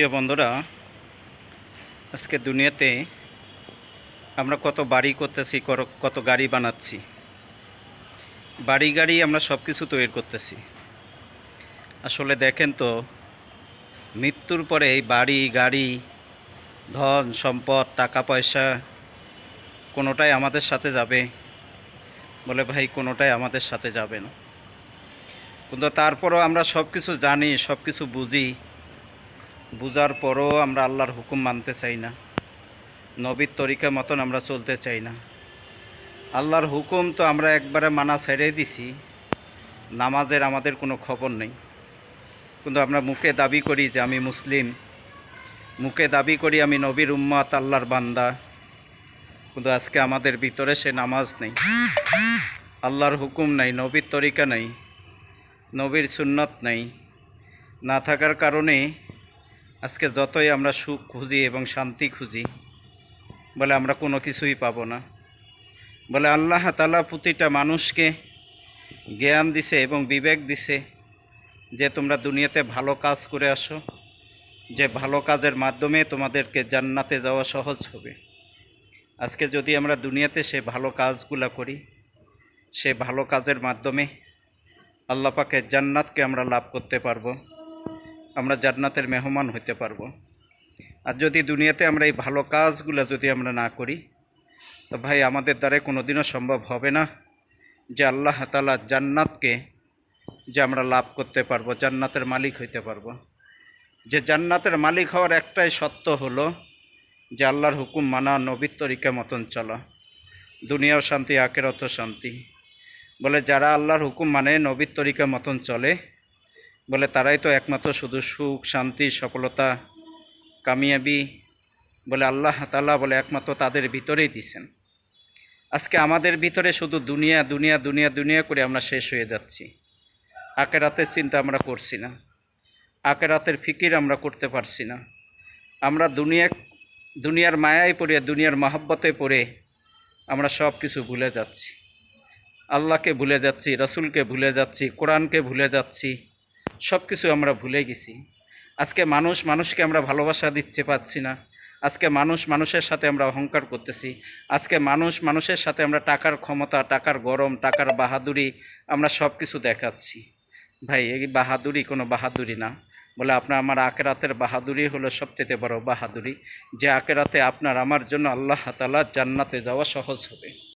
প্রিয় বন্ধুরা, আজকে দুনিয়াতে আমরা কত বাড়ি করতেছি, কর- কত গাড়ি বানাচ্ছি। বাড়ি গাড়ি আমরা সব কিছু তৈরি করতেছি। আসলে দেখেন তো, মৃত্যুর পরে এই বাড়ি, গাড়ি, ধন, সম্পদ, টাকা, পয়সা কোনোটাই আমাদের সাথে যাবে। বলে ভাই, কোনোটাই আমাদের সাথে যাবে না। কিন্তু তারপরও আমরা সব কিছু জানি সব কিছু বুঝি। বুঝার পরও আমরা আল্লাহর হুকুম মানতে চাই না। নবীর তরিকা মতন আমরা চলতে চাই না। আল্লাহর হুকুম তো আমরা একবারে মানা ছেড়ে দিছি। নামাজের আমাদের কোনো খবর নেই। কিন্তু আমরা মুখে দাবি করি যে আমি মুসলিম। মুখে দাবি করি আমি নবীর উম্মাত, আল্লাহর বান্দা। কিন্তু আজকে আমাদের ভিতরে সে নামাজ নেই। আল্লাহর হুকুম নাই, নবীর তরিকা নেই, নবীর সুন্নত নেই। না থাকার কারণে আজকে যতই আমরা সুখ খুঁজি এবং শান্তি খুঁজি, বলে আমরা কোনো কিছুই পাবো না। বলে আল্লাহ তালা প্রতিটা মানুষকে জ্ঞান দিছে এবং বিবেক দিছে যে তোমরা দুনিয়াতে ভালো কাজ করে আসো, যে ভালো কাজের মাধ্যমে তোমাদেরকে জান্নাতে যাওয়া সহজ হবে। আজকে যদি আমরা দুনিয়াতে সে ভালো কাজগুলা করি, সে ভালো কাজের মাধ্যমে আল্লাহ পাকের জান্নাতকে আমরা লাভ করতে পারব। আমরা জান্নাতের মেহমান হতে পারব। আর যদি দুনিয়াতে আমরা এই ভালো কাজগুলো যদি আমরা না করি, তো ভাই আমাদের দ্বারা কোনোদিনও সম্ভব হবে না যে আল্লাহ তালা জান্নাতকে যে আমরা লাভ করতে পারব, জান্নাতের মালিক হইতে পারব। যে জান্নাতের মালিক হওয়ার একটাই সত্য হলো যে আল্লাহর হুকুম মানা নবীর তরিকা মতন চলা। দুনিয়াও শান্তি আকেরত শান্তি। বলে যারা আল্লাহর হুকুম মানে নবীর তরিকা মতন চলে বলে তারাই তো একমাত্র শুধু সুখ, শান্তি, সফলতা, কামিয়াবি বলে আল্লাহ তাল্লাহ বলে একমাত্র তাদের ভিতরেই দিছেন। আজকে আমাদের ভিতরে শুধু দুনিয়া দুনিয়া দুনিয়া দুনিয়া করে আমরা শেষ হয়ে যাচ্ছি। আকেরাতের চিন্তা আমরা করছি না। আকেরাতের ফিকির আমরা করতে পারছি না। আমরা দুনিয়া, দুনিয়ার মায়ায় পড়ে, দুনিয়ার মহাব্বতে পড়ে আমরা সব কিছু ভুলে যাচ্ছি। আল্লাহকে ভুলে যাচ্ছি, রসুলকে ভুলে যাচ্ছি, কোরআনকে ভুলে যাচ্ছি। সব কিছু আমরা ভুলে গেছি। আজকে মানুষ মানুষকে আমরা ভালোবাসা দিচ্ছে পাচ্ছি না। আজকে মানুষ মানুষের সাথে আমরা অহংকার করতেছি। আজকে মানুষ মানুষের সাথে আমরা টাকার ক্ষমতা, টাকার গরম, টাকার বাহাদুরি আমরা সব কিছু দেখাচ্ছি। ভাই, এই বাহাদুরি কোনো বাহাদুরি না। বলে আপনার আমার আকেরাতের বাহাদুরি হলো সবচেয়ে বড় বাহাদুরি। যে আকেরাতে আপনার আমার জন্য আল্লাহ তালা জান্নাতে যাওয়া সহজ হবে।